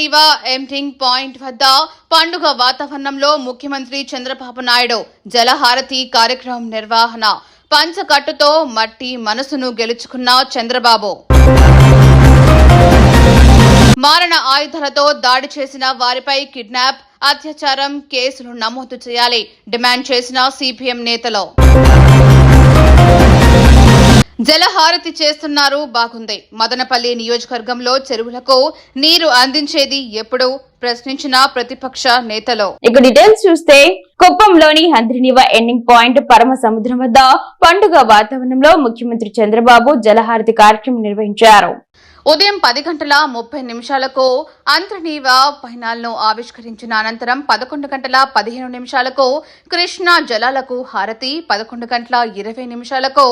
Handrineeva ఎంటింగ్ point వద్ద పండుగ వాతావరణంలో ముఖ్యమంత్రి చంద్రబాబు నాయుడు జలహారతి కార్యక్రమం నిర్వహణ పంచకట్టుతో మట్టి మనసును గెలుచుకున్న చంద్రబాబు. మారణ ఆయుధాలతో దాడి చేసిన వారిపై కిడ్నాప్ అత్యాచారం కేసులు నమోదు చేయాలి డిమాండ్ చేసిన సిపిఎం నేతలు. జలహారతి చేస్తున్నారు బాగుంది. మదనపల్లి నియోజకవర్గంలో చెరువులకు నీరు అందించేది ఎప్పుడు? ప్రశ్నించిన ప్రతిపక్ష నేతలు. ఇక డీటెయిల్స్ చూస్తే కుప్పంలోని హంద్రినివ ఎండింగ్ పాయింట్ పరమ సముద్రం వద్ద పండుగ వాతావరణంలో ముఖ్యమంత్రి చంద్రబాబు జలహారతి కార్యక్రమం నిర్వహించారు. ఉదయం పది గంటల ముప్పై నిమిషాలకు అంతర్నీవ పైనాలను ఆవిష్కరించిన అనంతరం పదకొండు గంటల పదిహేను నిమిషాలకు కృష్ణా జలాలకు హారతి పదకొండు గంటల ఇరవై నిమిషాలకు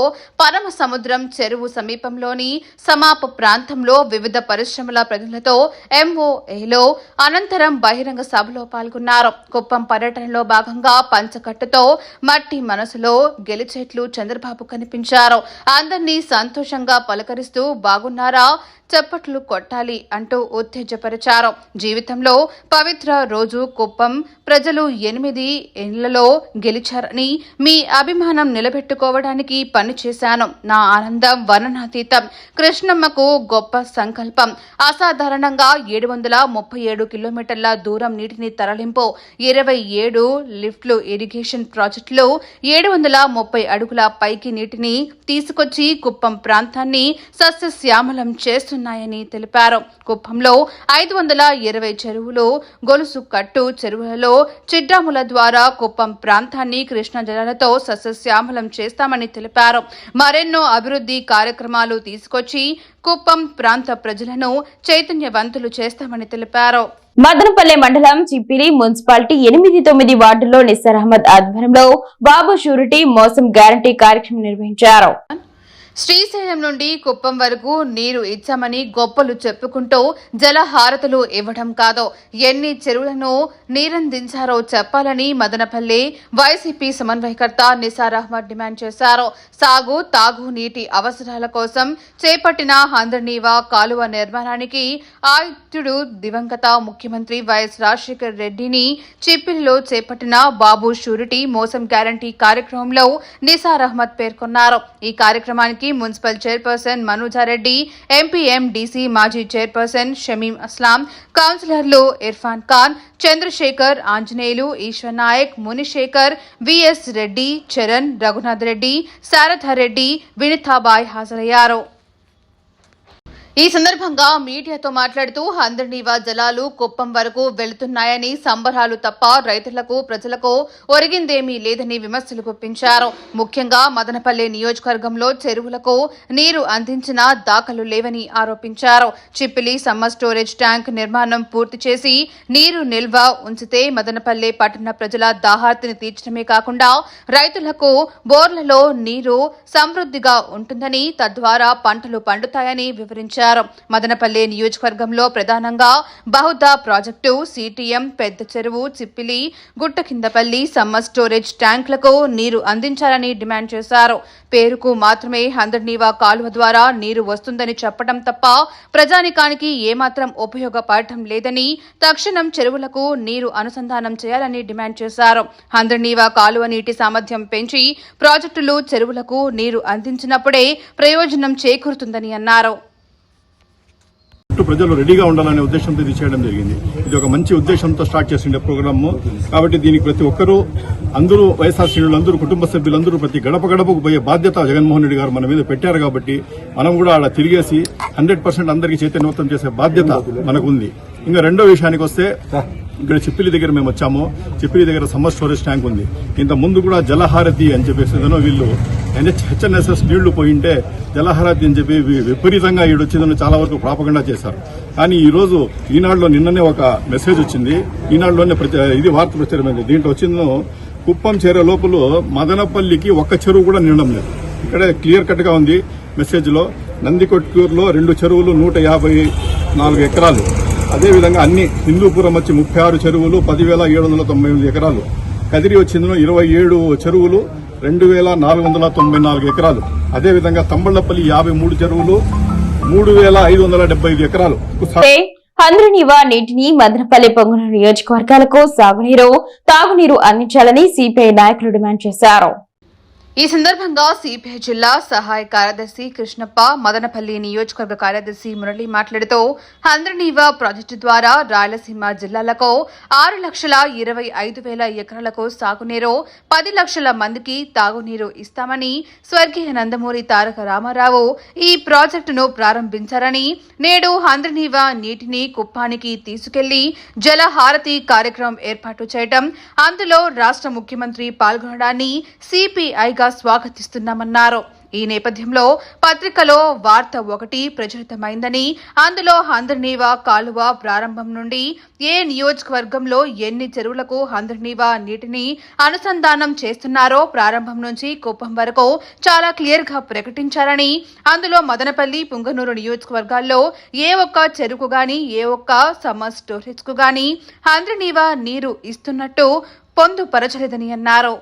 పరమ సముద్రం చెరువు సమీపంలోని సమాప ప్రాంతంలో వివిధ పరిశ్రమల ప్రజలతో ఎంఓఏలో అనంతరం బహిరంగ సభలో పాల్గొన్నారు. కుప్పం పర్యటనలో భాగంగా పంచకట్టుతో మట్టి మనసులో గెలిచేట్లు చంద్రబాబు కనిపించారు. అందరినీ సంతోషంగా పలకరిస్తూ బాగున్నారా? చప్పట్లు కొట్టాలి అంటూ ఉత్తేజపరిచారు. జీవితంలో పవిత్ర రోజు కుప్పం ప్రజలు ఎనిమిది ఏళ్ళలో గెలిచారని మీ అభిమానం నిలబెట్టుకోవడానికి పనిచేశాను నా ఆనందం వర్ణనాతీతం కృష్ణమ్మకు గొప్ప సంకల్పం. అసాధారణంగా ఏడు వందల ముప్పై ఏడు కిలోమీటర్ల దూరం నీటిని తరలింపు ఇరవై ఏడు లిఫ్ట్లు ఇరిగేషన్ ప్రాజెక్టులు ఏడు వందల ముప్పై అడుగుల పైకి నీటిని తీసుకొచ్చి కుప్పం ప్రాంతాన్ని సస్యశ్యామలం చేస్తున్నాయని తెలిపారు. కుప్పంలో ఐదు వందల ఇరవై చెరువులు గొలుసు కట్టు చెరువులలో చిడ్డాముల ద్వారా కుప్పం ప్రాంతాన్ని కృష్ణా జలాలతో సస్యశ్యామలం చేస్తామని తెలిపారు. మరెన్నో అభివృద్ధి కార్యక్రమాలు తీసుకొచ్చి కుప్పం ప్రాంత ప్రజలను చైతన్యవంతులు చేస్తామని తెలిపారు. మదనపల్లె మండలం చిప్పిలి మున్సిపాలిటీ ఎనిమిది తొమ్మిది వార్డులో నిస్సర్ అహ్మద్ ఆధ్వర్యంలో బాబు షూరిటీ మోసం గ్యారంటీ కార్యక్రమం నిర్వహించారు. శ్రీశైలం నుండి కుప్పం వరకు నీరు ఇచ్చామని గొప్పలు చెప్పుకుంటూ జలహారతులు ఇవ్వడం కాదు. ఎన్ని చెరువులను నీరందించారో చెప్పాలని మదనపల్లి వైసీపీ సమన్వయకర్త నిసార్ అహ్మద్ డిమాండ్ చేశారు. సాగు తాగు నీటి అవసరాల కోసం చేపట్టిన హంద్రనీవా కాలువ నిర్మాణానికి ఆయుక్తుడు దివంగత ముఖ్యమంత్రి వైఎస్ రాజశేఖర్ రెడ్డిని చిప్పిలిలో చేపట్టిన బాబు షూరిటీ మోసం గ్యారంటీ కార్యక్రమంలో నిసార్ అహ్మద్ పేర్కొన్నారు. ఈ కార్యక్రమానికి మున్సిపల్ చైర్పర్సన్ మనోజారెడ్డి ఎంపీఎండీసీ మాజీ చైర్పర్సన్ షమీం అస్లాం కౌన్సిలర్లు ఇర్ఫాన్ ఖాన్ చంద్రశేఖర్ ఆంజనేయులు ఈశ్వర్ నాయక్ మునిశేఖర్ విఎస్ రెడ్డి చరణ్ రఘునాథ్ రెడ్డి శారదారెడ్డి వినితాబాయ్ హాజరయ్యారు. ఈ సందర్భంగా మీడియాతో మాట్లాడుతూ హందర్నీవా జలాలు కుప్పం వరకు వెళుతున్నాయని సంబరాలు తప్ప రైతులకు ప్రజలకు ఒరిగిందేమీ లేదని విమర్శలు గుప్పించారు. ముఖ్యంగా మదనపల్లి నియోజకవర్గంలో చెరువులకు నీరు అందించిన దాఖలు లేవని ఆరోపించారు. చిప్పిలి సమ్మర్ స్టోరేజ్ ట్యాంక్ నిర్మాణం పూర్తి చేసి నీరు నిల్వ ఉంచితే మదనపల్లి పట్టణ ప్రజల దాహార్తిని తీర్చడమే కాకుండా రైతులకు బోర్లలో నీరు సమృద్ధిగా ఉంటుందని తద్వారా పంటలు పండుతాయని వివరించారు. మదనపల్లి నియోజకవర్గంలో ప్రధానంగా బహుదా ప్రాజెక్టు సిటిఎం పెద్ద చెరువు చిప్పిలి గుట్టకిందపల్లి సమ్మర్ స్టోరేజ్ ట్యాంకులకు నీరు అందించాలని డిమాండ్ చేశారు. పేరుకు మాత్రమే హందర్నీవా కాలువ ద్వారా నీరు వస్తుందని చెప్పడం తప్ప ప్రజానికానికి ఏమాత్రం ఉపయోగపడటం లేదని తక్షణం చెరువులకు నీరు అనుసంధానం చేయాలని డిమాండ్ చేశారు. హందర్నీవా కాలువ నీటి సామర్థ్యం పెంచి ప్రాజెక్టులు చెరువులకు నీరు అందించినప్పుడే ప్రయోజనం చేకూరుతుందని అన్నారు. చుట్టూ ప్రజలు రెడీగా ఉండాలనే ఉద్దేశంతో ఇది చేయడం జరిగింది. ఇది ఒక మంచి ఉద్దేశంతో స్టార్ట్ చేసిండే ప్రోగ్రామ్. కాబట్టి దీనికి ప్రతి ఒక్కరూ అందరూ వైఎస్ఆర్ శ్రేణులు కుటుంబ సభ్యులందరూ ప్రతి గడప గడపకు పోయే బాధ్యత జగన్మోహన్ రెడ్డి గారు మన మీద పెట్టారు కాబట్టి మనం కూడా అలా తిరిగేసి హండ్రెడ్ పర్సెంట్ అందరికీ చైతన్యవంతం చేసే బాధ్యత మనకుంది. ఇంకా రెండో విషయానికి వస్తే ఇక్కడ చిప్పిలి దగ్గర మేము వచ్చాము. చిప్పిలి దగ్గర సమ్మర్ స్టోరేజ్ ట్యాంక్ ఉంది. ఇంత ముందు కూడా జలహారతి అని చెప్పేసి ఏదైనా వీళ్ళు హెచ్ఎన్ఎస్ఎస్ నీళ్ళు పోయింటే జలహారతి అని చెప్పి విపరీతంగా విపరీతంగా ఈడొచ్చిందని చాలా వరకు ప్రాపగండా చేశారు. కానీ ఈరోజు ఈనాడులో నిన్ననే ఒక మెసేజ్ వచ్చింది. ఈనాడులోనే ఇది వార్త ప్రచారమైంది. దీంట్లో వచ్చిందో కుప్పం చేరే లోపల మదనపల్లికి ఒక్క చెరువు కూడా నిండడం లేదు. ఇక్కడే క్లియర్ కట్గా ఉంది మెసేజ్లో. నందికొట్కూరులో రెండు చెరువులు నూట యాభై నాలుగు ఎకరాలు. అదేవిధంగా అన్ని హిందూపురం వచ్చి ముప్పై ఆరు చెరువులు పదివేల ఏడు వందల తొంభై ఎనిమిది ఎకరాలు. కదిరి వచ్చిందో ఇరవై ఏడు చెరువులు రెండు వేల నాలుగు వందల తొంభై నాలుగు ఎకరాలు. అదేవిధంగా తంబళ్ళపల్లి యాభై మూడు చెరువులు మూడు వేల ఐదు వందల డెబ్బై ఐదు ఎకరాలు. హంద్రనివా నీటిని మదనపల్లి పొంగున నియోజకవర్గాలకు సాగునీరు తాగునీరు అందించాలని సిపిఐ నాయకులు డిమాండ్ చేశారు. ఈ సందర్భంగా సిపిఐ జిల్లా సహాయ కార్యదర్శి కృష్ణప్ప మదనపల్లి నియోజకవర్గ కార్యదర్శి మురళి మాట్లాడుతూ హంద్రనీవ ప్రాజెక్టు ద్వారా రాయలసీమ జిల్లాలకు ఆరు లక్షల ఇరవై ఐదు వేల ఎకరాలకు సాగునీరు పది లక్షల మందికి తాగునీరు ఇస్తామని స్వర్గీయ నందమూరి తారక రామారావు ఈ ప్రాజెక్టును ప్రారంభించారని నేడు హంద్రనీవ నీటిని కుప్పానికి తీసుకెళ్ళి జలహారతి కార్యక్రమం ఏర్పాటు చేయడం అందులో రాష్ట్ర ముఖ్యమంత్రి పాల్గొనడాన్ని సిపిఐగా స్వాగతిస్తున్నామన్నారు. ఈ నేపథ్యంలో పత్రికలో వార్త ఒకటి ప్రచురితమైందని అందులో హంద్రనీవా కాలువ ప్రారంభం నుండి ఏ నియోజకవర్గంలో ఎన్ని చెరువులకు హంద్రనీవా నీటిని అనుసంధానం చేస్తున్నారో ప్రారంభం నుంచి కుప్పం వరకు చాలా క్లియర్గా ప్రకటించారని అందులో మదనపల్లి పుంగనూరు నియోజకవర్గాల్లో ఏ ఒక్క చెరుకు గాని ఏ ఒక్క సమ్మర్ స్టోరేజ్కు గాని హంద్రనీవా నీరు ఇస్తున్నట్టు పొందుపరచలేదని అన్నారు.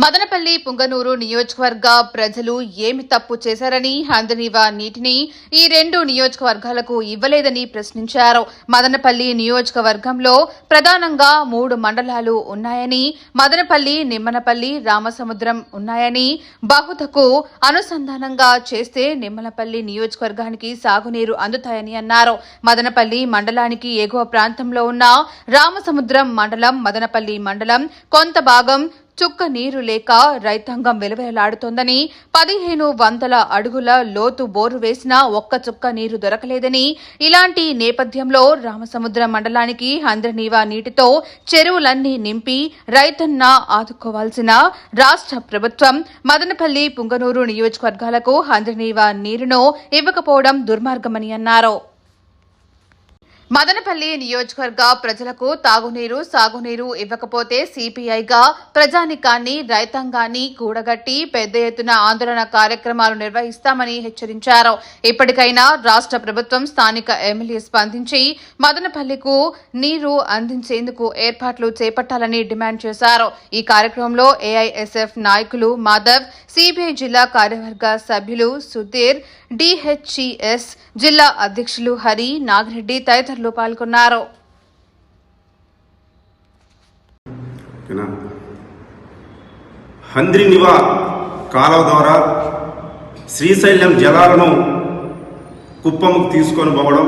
మదనపల్లి పుంగనూరు నియోజకవర్గ ప్రజలు ఏమి తప్పు చేశారని హందనీవా నీటిని ఈ రెండు నియోజకవర్గాలకు ఇవ్వలేదని ప్రశ్నించారు. మదనపల్లి నియోజకవర్గంలో ప్రధానంగా మూడు మండలాలు ఉన్నాయని మదనపల్లి నిమ్మనపల్లి రామసముద్రం ఉన్నాయని బహుతకు అనుసంధానంగా చేస్తే నిమ్మనపల్లి నియోజకవర్గానికి సాగునీరు అందుతాయని అన్నారు. మదనపల్లి మండలానికి ఎగువ ప్రాంతంలో ఉన్న రామసముద్రం మండలం మదనపల్లి మండలం కొంత భాగం చుక్క నీరు లేక రైతాంగం వెలువెలాడుతోందని పదిహేను వందల అడుగుల లోతు బోరు వేసినా ఒక్క చుక్క నీరు దొరకలేదని ఇలాంటి నేపథ్యంలో రామసముద్ర మండలానికి హంద్రనీవా నీటితో చెరువులన్నీ నింపి రైతన్న ఆదుకోవాల్సిన రాష్ట్ర ప్రభుత్వం మదనపల్లి పుంగనూరు నియోజకవర్గాలకు హంద్రనీవా నీరును ఇవ్వకపోవడం దుర్మార్గమని అన్నారు. మదనపల్లి నియోజకవర్గ ప్రజలకు తాగునీరు సాగునీరు ఇవ్వకపోతే సిపిఐగా ప్రజానికాన్ని రైతాంగాన్ని కూడగట్టి పెద్ద ఎత్తున ఆందోళన కార్యక్రమాలు నిర్వహిస్తామని హెచ్చరించారు. ఇప్పటికైనా రాష్ట్ర ప్రభుత్వం స్థానిక ఎమ్మెల్యే స్పందించి మదనపల్లికు నీరు అందించేందుకు ఏర్పాట్లు చేపట్టాలని డిమాండ్ చేశారు. ఈ కార్యక్రమంలో ఏఐఎస్ఎఫ్ నాయకులు మాధవ్ సిపిఐ జిల్లా కార్యవర్గ సభ్యులు సుధీర్ డిహెచ్ఈఎస్ జిల్లా అధ్యక్షులు హరి నాగిరెడ్డి తదితరులు పాల్గొన్నారు. హంద్రి నివా కాలువ ద్వారా శ్రీశైలం జలాలను కుప్పంకు తీసుకొని పోవడం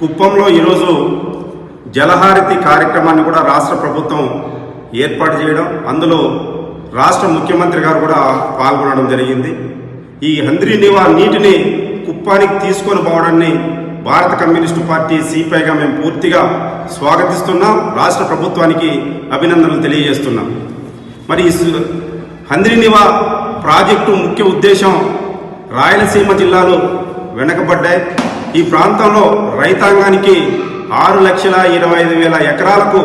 కుప్పంలో ఈరోజు జలహారతి కార్యక్రమాన్ని కూడా రాష్ట్ర ప్రభుత్వం ఏర్పాటు చేయడం అందులో రాష్ట్ర ముఖ్యమంత్రి గారు కూడా పాల్గొనడం జరిగింది. ఈ హంద్రి నివా నీటిని కుప్పానికి తీసుకొని పోవడాన్ని భారత కమ్యూనిస్టు పార్టీ సిపిఐగా మేము పూర్తిగా స్వాగతిస్తున్నాం. రాష్ట్ర ప్రభుత్వానికి అభినందనలు తెలియజేస్తున్నాం. మరి హంద్రినివా ప్రాజెక్టు ముఖ్య ఉద్దేశం రాయలసీమ జిల్లాలు వెనకబడ్డాయి. ఈ ప్రాంతంలో రైతాంగానికి ఆరు లక్షల ఇరవై ఐదు వేల ఎకరాలకు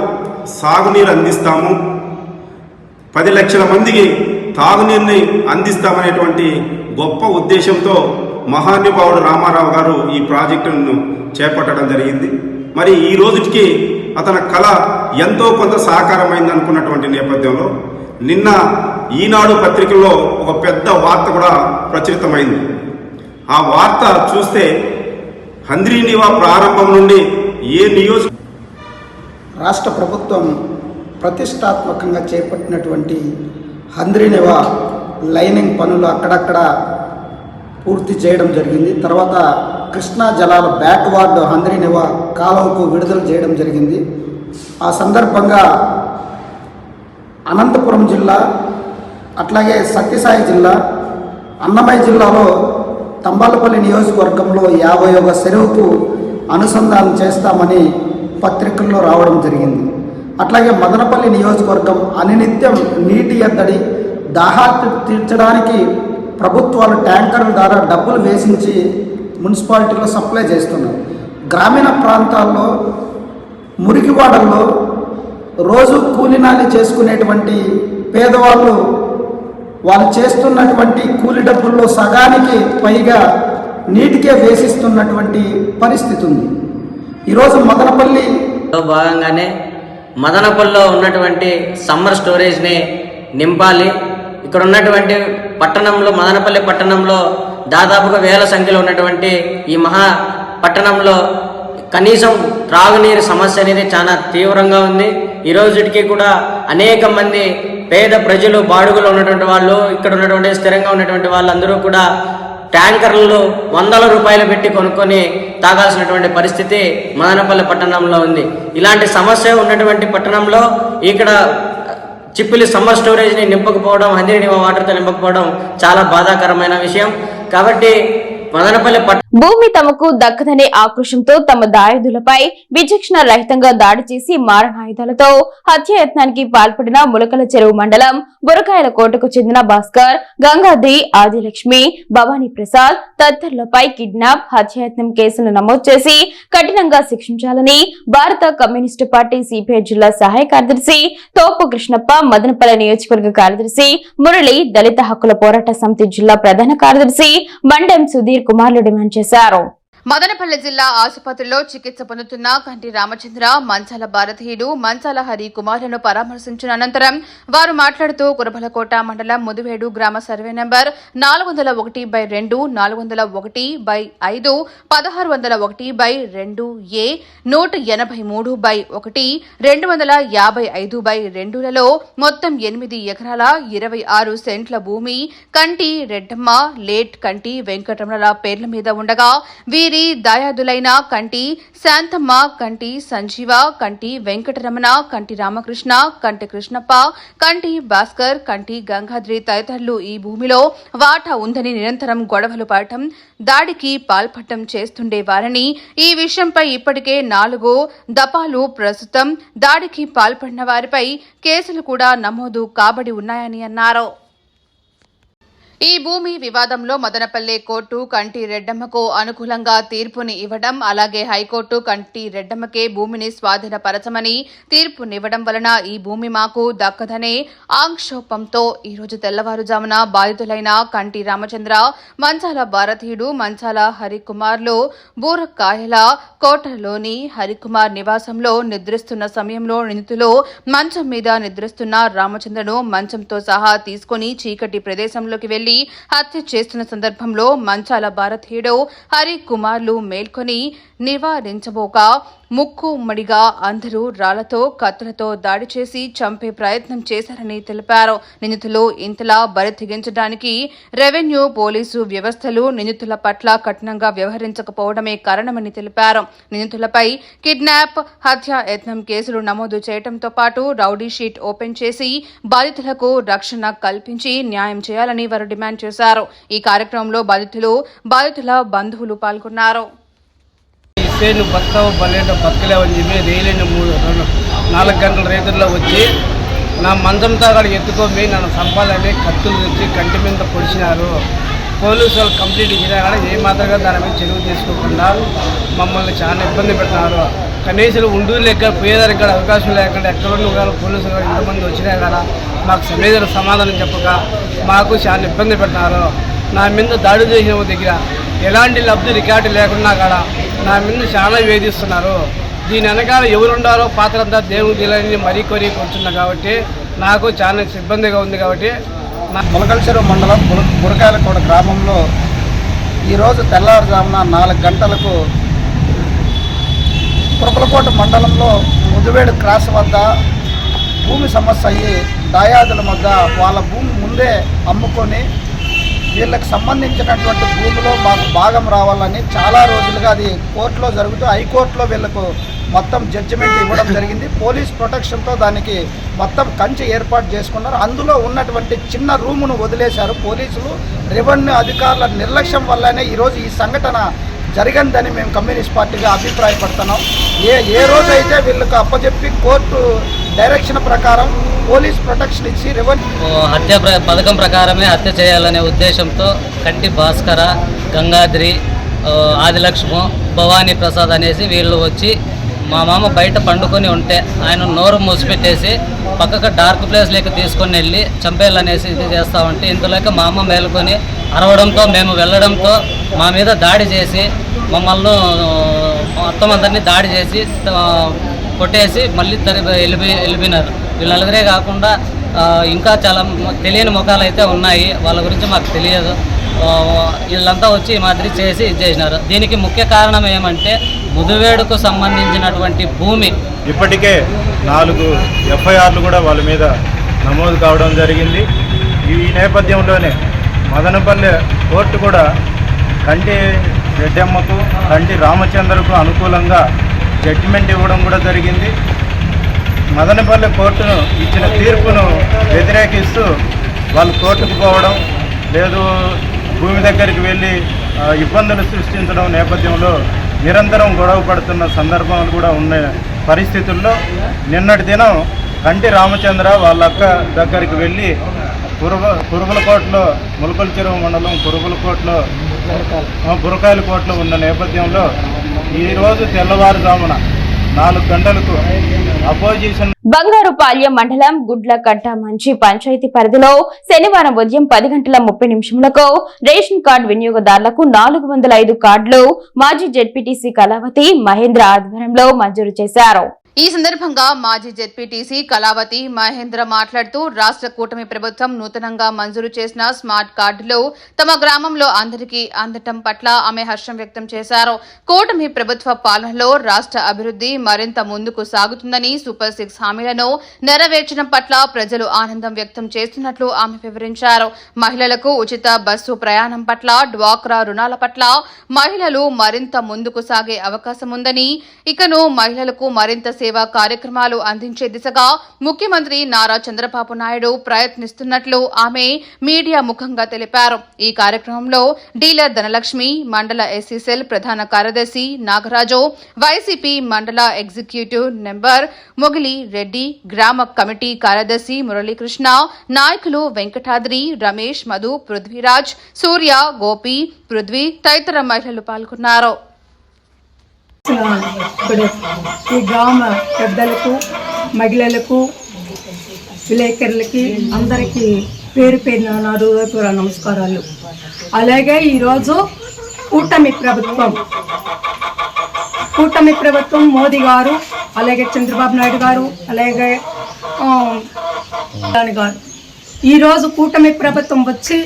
సాగునీరు అందిస్తాము. పది లక్షల మందికి తాగునీరుని అందిస్తామనేటువంటి గొప్ప ఉద్దేశంతో మహానుభావుడు రామారావు గారు ఈ ప్రాజెక్టును చేపట్టడం జరిగింది. మరి ఈ రోజుకి అతని కళ ఎంతో కొంత సాకారమైంది అనుకున్నటువంటి నేపథ్యంలో నిన్న ఈనాడు పత్రికలో ఒక పెద్ద వార్త కూడా ప్రచురితమైంది. ఆ వార్త చూస్తే హంద్రీనివా ప్రారంభం నుండి ఏ నియోజక రాష్ట్ర ప్రభుత్వం ప్రతిష్టాత్మకంగా చేపట్టినటువంటి హంద్రీనివా లైనింగ్ పనులు అక్కడక్కడ పూర్తి చేయడం జరిగింది. తర్వాత కృష్ణా జలాల బ్యాక్వార్డ్ వార్డు హంద్రీనివా కాలువకు విడుదల చేయడం జరిగింది. ఆ సందర్భంగా అనంతపురం జిల్లా అట్లాగే సత్యసాయి జిల్లా అన్నమయ్య జిల్లాలో తంబాలపల్లి నియోజకవర్గంలో యాభై ఒక చెరువుకు అనుసంధానం చేస్తామని పత్రికల్లో రావడం జరిగింది. అట్లాగే మదనపల్లి నియోజకవర్గం అనినిత్యం నీటి ఎద్దడి దాహా తీర్చడానికి ప్రభుత్వాలు ట్యాంకర్ల ద్వారా డబ్బులు వేసించి మున్సిపాలిటీలో సప్లై చేస్తున్నారు. గ్రామీణ ప్రాంతాల్లో మురికివాడల్లో రోజు కూలినాలి చేసుకునేటువంటి పేదవాళ్ళు వాళ్ళు చేస్తున్నటువంటి కూలి డబ్బుల్లో సగానికి పైగా నీటికే వేసిస్తున్నటువంటి పరిస్థితి ఉంది. ఈరోజు మదనపల్లి భాగంగానే మదనపల్లిలో ఉన్నటువంటి సమ్మర్ స్టోరేజ్ని నింపాలి. ఇక్కడ ఉన్నటువంటి పట్టణంలో మదనపల్లి పట్టణంలో దాదాపుగా వేల సంఖ్యలో ఉన్నటువంటి ఈ మహా పట్టణంలో కనీసం త్రాగునీరు సమస్య అనేది చాలా తీవ్రంగా ఉంది. ఈ రోజుకి కూడా అనేక మంది పేద ప్రజలు బాడుగులు ఉన్నటువంటి వాళ్ళు ఇక్కడ ఉన్నటువంటి స్థిరంగా ఉన్నటువంటి వాళ్ళందరూ కూడా ట్యాంకర్లు వందల రూపాయలు పెట్టి కొనుక్కొని తాగాల్సినటువంటి పరిస్థితి మదనపల్లి పట్టణంలో ఉంది. ఇలాంటి సమస్య ఉన్నటువంటి పట్టణంలో ఇక్కడ చిప్పులి సమ్మర్ స్టోరేజ్ని నింపకపోవడం హందిని వాటర్తో నింపకపోవడం చాలా బాధాకరమైన విషయం. కాబట్టి మదనపల్లి పట్ట భూమి తమకు దక్కదనే ఆక్రోషంతో తమ దాయుధులపై విచక్షణ రహితంగా దాడి చేసి మారణాయుధాలతో హత్యాయత్నానికి పాల్పడిన ములకల చెరువు మండలం బురకాయల కోటకు చెందిన భాస్కర్ గంగాద్రి ఆదిలక్ష్మి భవానీ ప్రసాద్ తదితరులపై కిడ్నాప్ హత్యాయత్నం కేసులు నమోదు చేసి కఠినంగా శిక్షించాలని భారత కమ్యూనిస్టు పార్టీ సిపిఐ జిల్లా సహాయ కార్యదర్శి తోపు కృష్ణప్ప మదనపల్లి నియోజకవర్గ కార్యదర్శి మురళి దళిత హక్కుల పోరాట సమితి జిల్లా ప్రధాన కార్యదర్శి మండం సుధీర్ కుమార్లు డిమాండ్ చేశారు. saddle. మదనపల్లి జిల్లా ఆసుపత్రిలో చికిత్స పొందుతున్న కంటి రామచంద్ర మంచాల భారతీయుడు మంచాల హరి కుమారులను పరామర్శించిన అనంతరం వారు మాట్లాడుతూ కురబలకోట మండలం ముదివేడు గ్రామ సర్వే నంబర్ నాలుగు వందల ఒకటి బై రెండు నాలుగు వందల ఒకటి బై ఐదు పదహారు వందల ఒకటి బై రెండు ఏ నూట ఎనభై మూడు బై ఒకటి రెండు వందల యాభై ఐదు బై రెండులలో మొత్తం ఎనిమిది ఎకరాల ఇరవై ఆరు సెంట్ల భూమి కంటి రెడ్డమ్మ లేట్ కంటి వెంకటరమణల పేర్ల మీద ఉండగా వీరి దాయాదులైన కంటి శాంతమ్మ కంటి సంజీవ కంటి వెంకటరమణ కంటి రామకృష్ణ కంటి కృష్ణప్ప కంటి భాస్కర్ కంటి గంగాద్రి తదితరులు ఈ భూమిలో వాటా ఉందని నిరంతరం గొడవలు పడటం దాడికి పాల్పడటం చేస్తుండేవారని ఈ విషయంపై ఇప్పటికే నాలుగు దపాలు ప్రస్తుతం దాడికి పాల్పడిన వారిపై కేసులు కూడా నమోదు కాబడి ఉన్నాయని అన్నారు. ఈ భూమి వివాదంలో మదనపల్లె కోర్టు కంటి రెడ్డమ్మకు అనుకూలంగా తీర్పుని ఇవ్వడం అలాగే హైకోర్టు కంటి రెడ్డమ్మకే భూమిని స్వాధీనపరచమని తీర్పునివ్వడం వలన ఈ భూమి మాకు దక్కదనే ఆంక్షోపంతో ఈరోజు తెల్లవారుజామున బాధితులైన కంటి రామచంద్ర మంచాల భారతీయుడు మంచాల హరికుమార్లు బూరకాయల కోటలోని హరికుమార్ నివాసంలో నిద్రిస్తున్న సమయంలో నిందితులు మంచం మీద నిద్రిస్తున్న రామచంద్రను మంచంతో సహా తీసుకుని చీకటి ప్రదేశంలోకి వెళ్ళి హత్య చేస్తున్న సందర్భంలో మంచాల భారత్ హీడో హరి కుమార్లు మేల్కొని నివారించబోక ముక్కు ఉమ్మడిగా అందరూ రాళ్ళతో కత్తులతో దాడి చేసి చంపే ప్రయత్నం చేశారని తెలిపారు. నిందితులు ఇంతలా బరి తెగించడానికి రెవెన్యూ పోలీసు వ్యవస్థలు నిందితుల పట్ల కఠినంగా వ్యవహరించకపోవడమే కారణమని తెలిపారు. నిందితులపై కిడ్నాప్ హత్య యత్నం కేసులు నమోదు చేయడంతో పాటు రౌడీ షీట్ ఓపెన్ చేసి బాధితులకు రక్షణ కల్పించి న్యాయం చేయాలని వారు డిమాండ్ చేశారు. ఈ కార్యక్రమంలో బాధితులు బాధితుల బంధువులు పాల్గొన్నారు. వస్తే నువ్వు బతకవు బలేట బతకలేవని చెప్పి రైలైన మూడు రెండు నాలుగు గంటల రైతుల్లో వచ్చి నా మంచంతో అక్కడ ఎత్తుకొని నన్ను చంపాలని కత్తులు తెచ్చి కంటి మీద పొడిచినారు. పోలీసు వాళ్ళు కంప్లీట్ ఇచ్చినా కానీ ఏమాత్రంగా దాని మీద చెరువు తీసుకోకుండా మమ్మల్ని చాలా ఇబ్బంది పెట్టినారు కనీసం ఉండూరు లెక్క పోయేదానికి కూడా అవకాశం లేకుండా ఎక్కడున్న కానీ పోలీసులు కూడా ఇంతమంది వచ్చినా కదా మాకు సమేధన సమాధానం చెప్పక మాకు చాలా ఇబ్బంది పెట్టినారు నా మీద దాడి చేసిన దగ్గర ఎలాంటి లబ్ధి రికార్డు లేకున్నా కూడా నా మీద చాలా వేధిస్తున్నారు. దీని వెనకాల ఎవరుండారో పాత్రంతా దేవుని తెలియని మరీ కొరి కూర్చున్నా కాబట్టి నాకు చాలా ఇబ్బందిగా ఉంది కాబట్టి నా ములకల్చెరు మండలం బురకాయలకోట గ్రామంలో ఈరోజు తెల్లవారుజామున నాలుగు గంటలకు కురపలకోట మండలంలో ముదివేడు క్రాస్ వద్ద భూమి సమస్య అయ్యి దాయాదుల మధ్య వాళ్ళ భూమి ముందే అమ్ముకొని వీళ్ళకి సంబంధించినటువంటి భూమిలో మాకు భాగం రావాలని చాలా రోజులుగా అది కోర్టులో జరుగుతూ హైకోర్టులో వీళ్ళకు మొత్తం జడ్జిమెంట్ ఇవ్వడం జరిగింది. పోలీస్ ప్రొటెక్షన్తో దానికి మొత్తం కంచె ఏర్పాటు చేసుకున్నారు. అందులో ఉన్నటువంటి చిన్న రూమును వదిలేశారు పోలీసులు. రెవెన్యూ అధికారుల నిర్లక్ష్యం వల్లనే ఈరోజు ఈ సంఘటన జరిగిందని మేము కమ్యూనిస్ట్ పార్టీగా అభిప్రాయపడుతున్నాం. ఏ ఏ రోజైతే వీళ్ళకు అప్పచెప్పి కోర్టు డైరెక్షన్ ప్రకారం పోలీస్ ప్రొటెక్షన్ ఇచ్చి రెవెన్యూ హత్య ప్ర- పథకం ప్రకారమే హత్య చేయాలనే ఉద్దేశంతో కంటి భాస్కర గంగాద్రి ఆదిలక్ష్ము భవానీ ప్రసాద్ అనేసి వీళ్ళు వచ్చి మా మామ బయట పండుకొని ఉంటే ఆయన నోరు మూసిపెట్టేసి పక్కకు డార్క్ ప్లేస్లోకి తీసుకొని వెళ్ళి చంపేయాలనేసి ఇది చేస్తూ ఉంటే ఇంతలోకి మా అమ్మ మేలుకొని అరవడంతో మేము వెళ్ళడంతో మా మీద దాడి చేసి మమ్మల్ని మొత్తం అందరినీ దాడి చేసి కొట్టేసి మళ్ళీ తరి వెళ్ళిపోయి వెళ్ళిపోయినారు. వీళ్ళు నలుగురే కాకుండా ఇంకా చాలా తెలియని ముఖాలు అయితే ఉన్నాయి. వాళ్ళ గురించి మాకు తెలియదు. వీళ్ళంతా వచ్చి ఈ మాదిరి చేసి ఇది చేసినారు. దీనికి ముఖ్య కారణం ఏమంటే ముదువేడుకు సంబంధించినటువంటి భూమి. ఇప్పటికే నాలుగు ఎఫ్ఐఆర్లు కూడా వాళ్ళ మీద నమోదు కావడం జరిగింది. ఈ నేపథ్యంలోనే మదనపల్లె కోర్టు కూడా కంటి రెడ్డమ్మకు కంటి రామచంద్రకు అనుకూలంగా జడ్జిమెంట్ ఇవ్వడం కూడా జరిగింది. మదనపల్లి కోర్టును ఇచ్చిన తీర్పును వ్యతిరేకిస్తూ వాళ్ళు కోర్టుకు పోవడం లేదు భూమి దగ్గరికి వెళ్ళి ఇబ్బందులు సృష్టించడం నేపథ్యంలో నిరంతరం గొడవ పడుతున్న సందర్భాలు కూడా ఉన్న పరిస్థితుల్లో నిన్నటి దినం కంటి రామచంద్ర వాళ్ళ అక్క దగ్గరికి వెళ్ళి పురుగు పురుగులకోటలో ములకల చెరువు మండలం పురుగులకోటలో ఆ, బురకాయల కోట్లో ఉన్న నేపథ్యంలో ఈరోజు తెల్లవారుజామున నాలుగు గంటలకు అపోజిషన్ బంగారుపాల్యం మండలం గుడ్లకట్ట మంచి పంచాయతీ పరిధిలో శనివారం ఉదయం పది గంటల ముప్పై నిమిషములకు రేషన్ కార్డు వినియోగదారులకు నాలుగు వందల ఐదు కార్డులు మాజీ జెడ్పీటీసీ కళావతి మహేంద్ర ఆధ్వర్యంలో మంజూరు చేశారు. ఈ సందర్భంగా మాజీ జెడ్పీటీసీ కళావతి మహేంద్ర మాట్లాడుతూ రాష్ట్ర కూటమి ప్రభుత్వం నూతనంగా మంజూరు చేసిన స్మార్ట్ కార్డులు తమ గ్రామంలో అందరికీ అందటం పట్ల ఆమె హర్షం వ్యక్తం చేశారు. కూటమి ప్రభుత్వ పాలనలో రాష్ట్ర అభివృద్ధి మరింత ముందుకు సాగుతుందని సూపర్ సిక్స్ హామీలను నెరవేర్చడం పట్ల ప్రజలు ఆనందం వ్యక్తం చేస్తున్నట్లు ఆమె వివరించారు. మహిళలకు ఉచిత బస్సు ప్రయాణం పట్ల డ్వాక్రా రుణాల పట్ల మహిళలు మరింత ముందుకు సాగే అవకాశం ఉందని ఇకను మహిళలకు మరింత సేవా కార్యక్రమాలు అందించే దిశగా ముఖ్యమంత్రి నారా చంద్రబాబు నాయుడు ప్రయత్నిస్తున్నట్లు ఆమె మీడియా ముఖంగా తెలిపారు. ఈ కార్యక్రమంలో డీలర్ ధనలక్ష్మి మండల ఎస్సీసెల్ ప్రధాన కార్యదర్శి నాగరాజు వైసీపీ మండల ఎగ్జిక్యూటివ్ నెంబర్ మొగిలి రెడ్డి గ్రామ కమిటీ కార్యదర్శి మురళీకృష్ణ నాయకులు వెంకటాద్రి రమేష్ మధు పృథ్వీరాజ్ సూర్య గోపి పృథ్వీ తదితర మహిళలు పాల్గొన్నారు. ఇప్పుడు ఈ గ్రామ పెద్దలకు మహిళలకు విలేకరులకి అందరికీ పేరు పేరున నా నమస్కారాలు. అలాగే ఈరోజు కూటమి ప్రభుత్వం. కూటమి ప్రభుత్వం మోదీ గారు అలాగే చంద్రబాబు నాయుడు గారు అలాగే గారు. ఈరోజు కూటమి ప్రభుత్వం వచ్చి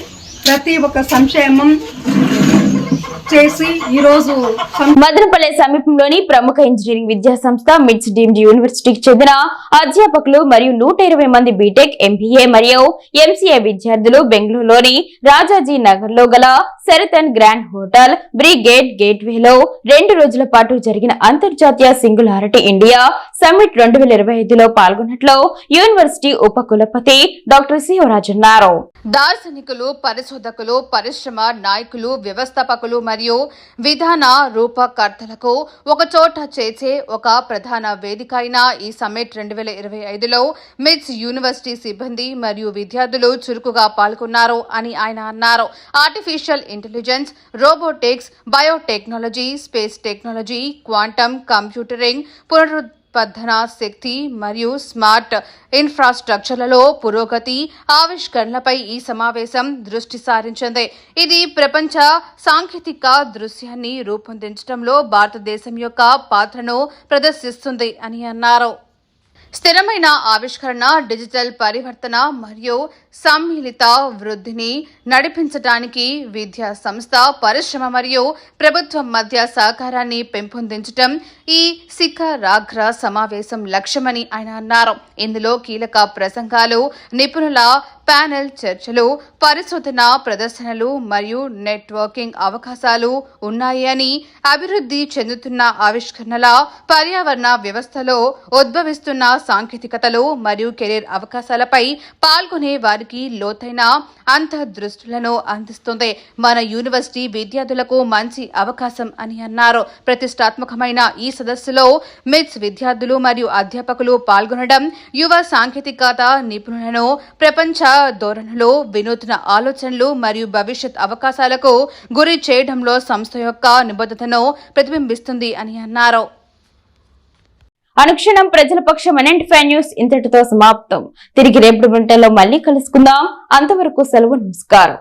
ప్రతి ఒక్క సంక్షేమం చేసి ఈరోజు సం- మదనపల్లె సమీపంలోని ప్రముఖ ఇంజనీరింగ్ విద్యా సంస్థ మిడ్స్ డీమ్డ్ యూనివర్సిటీకి చెందిన అధ్యాపకులు మరియు నూట ఇరవై మంది బీటెక్ ఎంబీఏ మరియు ఎంసీఏ విద్యార్థులు బెంగళూరులోని రాజాజీ నగర్లో గల సెరతన్ గ్రాండ్ హోటల్ బ్రిగేడ్ గేట్వేలో రెండు రోజుల పాటు జరిగిన అంతర్జాతీయ సింగులారిటీ ఇండియా సమ్మిట్ రెండు వేల ఇరవై ఐదులో పాల్గొన్నట్లు యూనివర్సిటీ ఉప కులపతి డాక్టర్ శివరాజ్ అన్నారు. దార్శనికులు పరిశోధకులు పరిశ్రమ నాయకులు వ్యవస్థాపకులు మరియు విధాన రూపకర్తలకు ఒకచోట చేసే ఒక ప్రధాన వేదిక అయిన ఈ సమ్మిట్ రెండు వేల ఇరవై ఐదులో మిట్స్ యూనివర్సిటీ సిబ్బంది మరియు విద్యార్థులు చురుకుగా పాల్గొన్నారు అని ఆయన అన్నారు. Artificial intelligence robotics biotechnology space technology quantum computing పద్ధన శక్తి మరియు స్మార్ట్ ఇన్ఫ్రాస్ట్రక్చర్లలో పురోగతి ఆవిష్కరణలపై ఈ సమావేశం దృష్టి సారించింది. ఇది ప్రపంచ సాంకేతిక దృశ్యాన్ని రూపొందించడంలో భారతదేశం యొక్క పాత్రను ప్రదర్శిస్తుంది అని అన్నారు. స్థిరమైన ఆవిష్కరణ డిజిటల్ పరివర్తన మరియు సమ్మిళిత వృద్ధిని నడిపించడానికి విద్యా సంస్థ పరిశ్రమ మరియు ప్రభుత్వం మధ్య సహకారాన్ని పెంపొందించడం ఈ శిఖరాగ్ర సమావేశం లక్ష్యమని ఆయన అన్నారు. ఇందులో కీలక ప్రసంగాలు నిపుణుల ప్యానెల్ చర్చలు పరిశోధన ప్రదర్శనలు మరియు నెట్వర్కింగ్ అవకాశాలు ఉన్నాయి అని అభివృద్ధి చెందుతున్న ఆవిష్కరణల పర్యావరణ వ్యవస్థలో ఉద్భవిస్తున్న సాంకేతికతలు మరియు కెరీర్ అవకాశాలపై పాల్గొనే వారికి లోతైన అంతర్దృష్టులను అందిస్తుంది. మన యూనివర్సిటీ విద్యార్థులకు మంచి అవకాశం అని అన్నారు. ప్రతిష్టాత్మకమైన ఈ సదస్సులో మిట్స్ విద్యార్థులు మరియు అధ్యాపకులు పాల్గొనడం యువ సాంకేతికత నిపుణులను ప్రపంచ ధోరణిలో వినూత్న ఆలోచనలు మరియు భవిష్యత్ అవకాశాలకు గురి చేయడంలో సంస్థ యొక్క నిబద్ధతను ప్రతిబింబిస్తుంది అని అన్నారు. అనుక్షణం ప్రజల పక్షం ఫైవ్ న్యూస్ ఇంతటితో సమాప్తం. తిరిగి రేపటి గంటల్లో మళ్ళీ కలుసుకుందాం. అంతవరకు సెలవు నమస్కారం.